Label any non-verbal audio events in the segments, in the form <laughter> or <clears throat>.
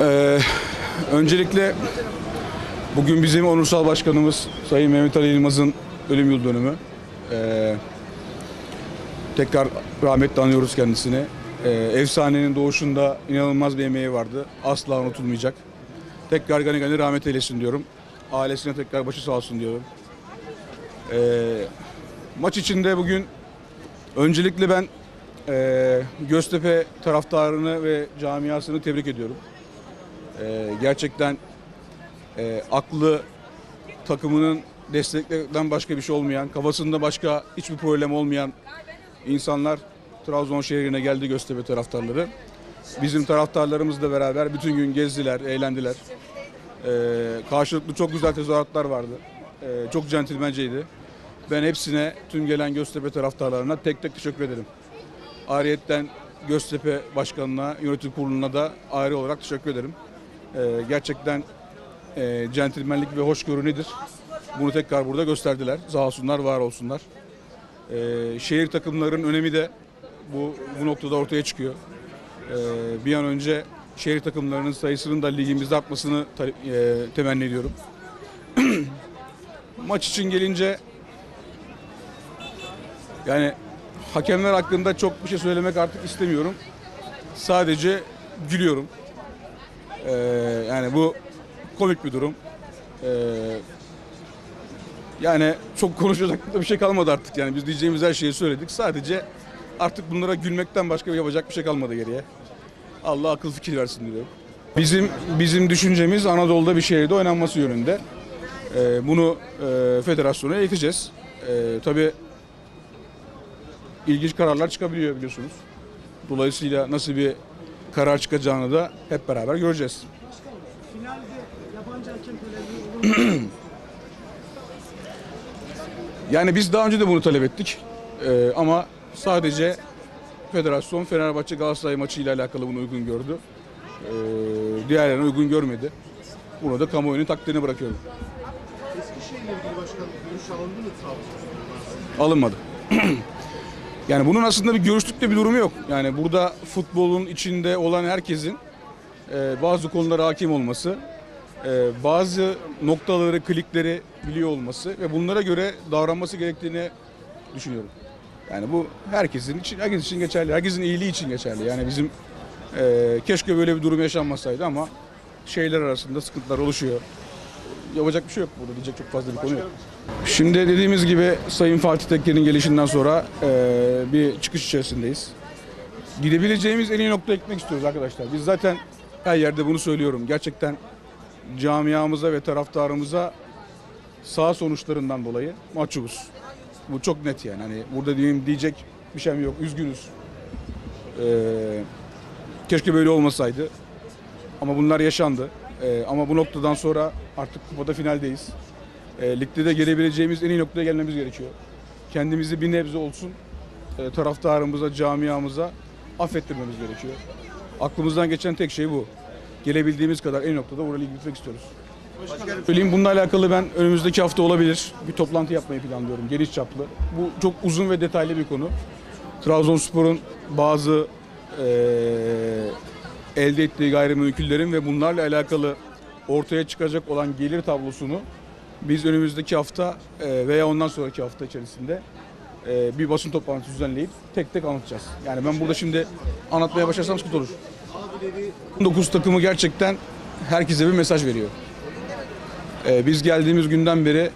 Ee, öncelikle bugün bizim onursal başkanımız Sayın Mehmet Ali Yılmaz'ın ölüm yıl dönümü. Ee, tekrar rahmetle anıyoruz kendisini. Ee, efsanenin doğuşunda inanılmaz bir emeği vardı. Asla unutulmayacak. Tekrar gani gani rahmet eylesin diyorum. Ailesine tekrar başı sağ olsun diyorum. Ee, maç içinde bugün öncelikle ben ee, Göztepe taraftarını ve camiasını tebrik ediyorum. Ee, gerçekten e, aklı takımının desteklerden başka bir şey olmayan, kafasında başka hiçbir problem olmayan insanlar Trabzon şehrine geldi Göztepe taraftarları. Bizim taraftarlarımızla beraber bütün gün gezdiler, eğlendiler. Ee, karşılıklı çok güzel tezahüratlar vardı. Ee, çok centilmenceydi. Ben hepsine, tüm gelen Göztepe taraftarlarına tek tek teşekkür ederim. Ayrıyetten Göztepe Başkanı'na, yönetim kuruluna da ayrı olarak teşekkür ederim. Ee, gerçekten e, centilmenlik ve hoşgörü nedir? Bunu tekrar burada gösterdiler. Sağ olsunlar, var olsunlar. Ee, şehir takımlarının önemi de bu, bu noktada ortaya çıkıyor. Ee, bir an önce şehir takımlarının sayısının da ligimizde artmasını e, temenni ediyorum. <clears throat> Maç için gelince yani hakemler hakkında çok bir şey söylemek artık istemiyorum. Sadece gülüyorum. Ee, yani bu komik bir durum. Ee, yani çok konuşacak bir şey kalmadı artık. Yani biz diyeceğimiz her şeyi söyledik. Sadece artık bunlara gülmekten başka yapacak bir şey kalmadı geriye. Allah akıl fikir versin diyorum. Bizim bizim düşüncemiz Anadolu'da bir şehirde oynanması yönünde. Ee, bunu e, federasyona ileteceğiz. Ee, tabii ilginç kararlar çıkabiliyor biliyorsunuz. Dolayısıyla nasıl bir karar çıkacağını da hep beraber göreceğiz. Finalde yabancı hakem? Yani biz daha önce de bunu talep ettik. Ee, ama sadece federasyon Fenerbahçe Galatasaray maçıyla alakalı bunu uygun gördü. Ee, diğerlerine uygun görmedi. Bunu da kamuoyunun takdirine bırakıyorum. Eskişehir'le ilgili başkan görüş alındı mı alınmadı. <clears throat> yani bunun aslında bir görüşlük de bir durumu yok. Yani burada futbolun içinde olan herkesin e, bazı konulara hakim olması, e, bazı noktaları, klikleri biliyor olması ve bunlara göre davranması gerektiğini düşünüyorum. Yani bu herkesin için, herkes için geçerli, herkesin iyiliği için geçerli. Yani bizim e, keşke böyle bir durum yaşanmasaydı ama şeyler arasında sıkıntılar oluşuyor. Yapacak bir şey yok burada diyecek çok fazla bir konu yok. Şimdi dediğimiz gibi Sayın Fatih Tekke'nin gelişinden sonra e, bir çıkış içerisindeyiz. Gidebileceğimiz en iyi noktaya gitmek istiyoruz arkadaşlar. Biz zaten her yerde bunu söylüyorum. Gerçekten camiamıza ve taraftarımıza sağ sonuçlarından dolayı mahcubuz. Bu çok net yani. Hani burada diyeyim diyecek bir şeyim yok. Üzgünüz. E, keşke böyle olmasaydı. Ama bunlar yaşandı. E, ama bu noktadan sonra artık kupada finaldeyiz. E, ligde de gelebileceğimiz en iyi noktaya gelmemiz gerekiyor. Kendimizi bir nebze olsun e, taraftarımıza, camiamıza affettirmemiz gerekiyor. Aklımızdan geçen tek şey bu. Gelebildiğimiz kadar en noktada oraya ligi bitirmek istiyoruz. Söyleyeyim bununla alakalı ben önümüzdeki hafta olabilir bir toplantı yapmayı planlıyorum geniş çaplı. Bu çok uzun ve detaylı bir konu. Trabzonspor'un bazı eee, elde ettiği gayrimenkullerin ve bunlarla alakalı ortaya çıkacak olan gelir tablosunu biz önümüzdeki hafta eee, veya ondan sonraki hafta içerisinde eee, bir basın toplantısı düzenleyip tek tek anlatacağız. Yani ben burada şimdi anlatmaya başlarsam sıkıntı olur. 19 takımı gerçekten herkese bir mesaj veriyor. Ee, biz geldiğimiz günden beri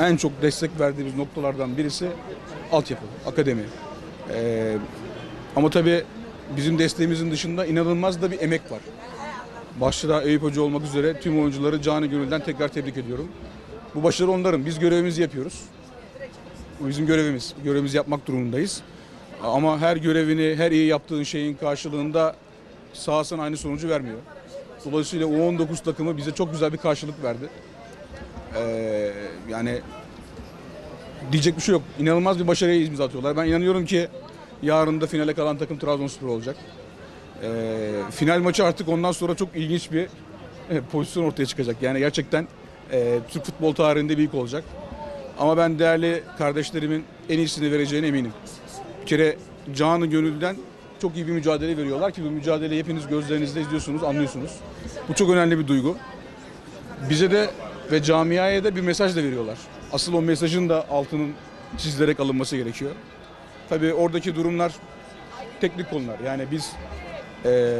en çok destek verdiğimiz noktalardan birisi altyapı, akademi. Ama tabii bizim desteğimizin dışında inanılmaz da bir emek var. Başta Eyüp Hoca olmak üzere tüm oyuncuları canı gönülden tekrar tebrik ediyorum. Bu başarı onların. Biz görevimizi yapıyoruz. Bu bizim görevimiz. Görevimizi yapmak durumundayız. Ama her görevini, her iyi yaptığın şeyin karşılığında sahasın aynı sonucu vermiyor. Dolayısıyla U19 takımı bize çok güzel bir karşılık verdi. Ee, yani diyecek bir şey yok. İnanılmaz bir başarıya imza atıyorlar. Ben inanıyorum ki yarın da finale kalan takım Trabzonspor olacak. Ee, final maçı artık ondan sonra çok ilginç bir e, pozisyon ortaya çıkacak. Yani gerçekten e, Türk futbol tarihinde büyük olacak. Ama ben değerli kardeşlerimin en iyisini vereceğine eminim. Bir kere canı gönülden çok iyi bir mücadele veriyorlar ki bu mücadeleyi hepiniz gözlerinizde izliyorsunuz, anlıyorsunuz. Bu çok önemli bir duygu. Bize de ve camiaya da bir mesaj da veriyorlar. Asıl o mesajın da altının çizilerek alınması gerekiyor. Tabii oradaki durumlar teknik konular. Yani biz eee,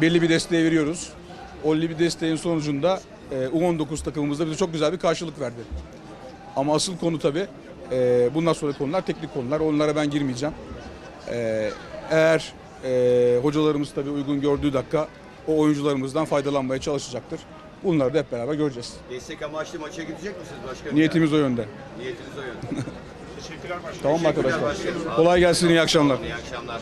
belli bir desteği veriyoruz. O bir desteğin sonucunda U19 takımımız da bize çok güzel bir karşılık verdi. Ama asıl konu tabii eee bundan sonra konular teknik konular. Onlara ben girmeyeceğim. Eee, eğer eee, hocalarımız tabii uygun gördüğü dakika o oyuncularımızdan faydalanmaya çalışacaktır. Bunları da hep beraber göreceğiz. Destek amaçlı maça gidecek misiniz başkanım? Niyetimiz o yönde. Niyetiniz o yönde. <laughs> Tamam mı arkadaşlar? başkanım. Kolay gelsin, iyi akşamlar. İyi akşamlar.